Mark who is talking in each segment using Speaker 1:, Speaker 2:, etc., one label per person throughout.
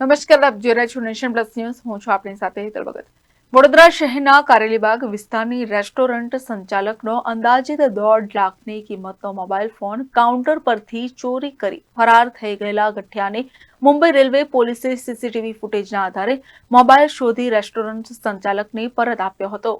Speaker 1: નમસ્કાર, આપ જોઈ રહ્યા છો નેશન પ્લસ ન્યૂઝ. હું છું આપણી સાથે હેતલ ભગત. વડોદરા શહેરના કારેલીબાગ વિસ્તારની રેસ્ટોરન્ટ સંચાલકનો અંદાજિત દોઢ લાખની કિંમતનો મોબાઈલ ફોન કાઉન્ટર પરથી ચોરી કરી ફરાર થઈ ગયેલા ગઠિયાને મુંબઈ રેલવે પોલીસે સીસીટીવી ફૂટેજના આધારે મોબાઈલ શોધી રેસ્ટોરન્ટ સંચાલકને પરત આપ્યો હતો.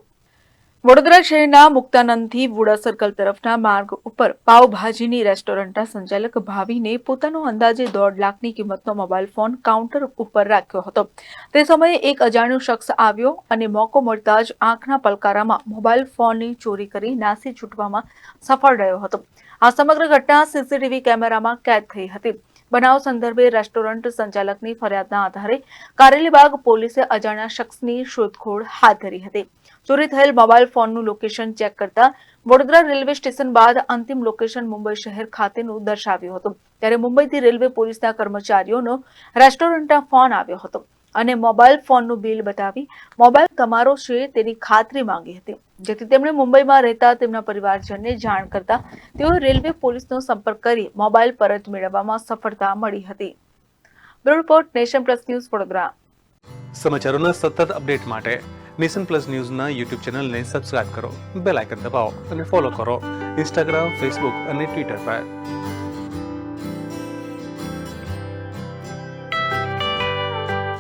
Speaker 1: વડોદરા શહેરના મુક્તાનંદથી વુડા સર્કલ તરફના માર્ગ ઉપર પાવભાજીની રેસ્ટોરન્ટના સંચાલક ભાવીને પોતાનો અંદાજે દોઢ લાખની કિંમતનો મોબાઈલ ફોન કાઉન્ટર ઉપર રાખ્યો હતો. તે સમયે એક અજાણ્યો શખ્સ આવ્યો અને મોકો મળતા જ આંખના પલકારામાં મોબાઈલ ફોનની ચોરી કરી નાસી છૂટવામાં સફળ રહ્યો હતો. આ સમગ્ર ઘટના સીસીટીવી કેમેરામાં કેદ થઈ હતી. બનાવ સંદર્ભે રેસ્ટોરન્ટ સંચાલકની ફરિયાદના આધારે કારેલીબાગ પોલીસે અજાણ્યા શખ્સની શોધખોળ હાથ ધરી હતી. ચોરી થયેલ મોબાઈલ ફોનનું લોકેશન ચેક કરતા વડોદરા રેલવે સ્ટેશન બાદ અંતિમ લોકેશન મુંબઈ શહેર ખાતેનું દર્શાવ્યું હતું. ત્યારે મુંબઈથી રેલવે પોલીસના કર્મચારીઓનો રેસ્ટોરન્ટના ફોન આવ્યો હતો અને મોબાઈલ ફોનનું બિલ બતાવી મોબાઈલ તમારો છે તેની ખાતરી માંગી હતી. જેથી તેમણે મુંબઈમાં રહેતા તેમના પરિવારજનને જાણ કરતા તેઓ રેલવે પોલીસનો સંપર્ક કરી મોબાઈલ પરત મેળવવામાં સફળતા મળી હતી. Bureau report, nation plus news, Vadodara.
Speaker 2: સમાચારોના સતત અપડેટ માટે નેશન પ્લસ ન્યૂઝના યુટ્યુબ ચેનલને સબસ્ક્રાઇબ કરો, બેલ આઇકન દબાવો અને ફોલો કરો ઇન્સ્ટાગ્રામ, ફેસબુક અને ટ્વિટર પર.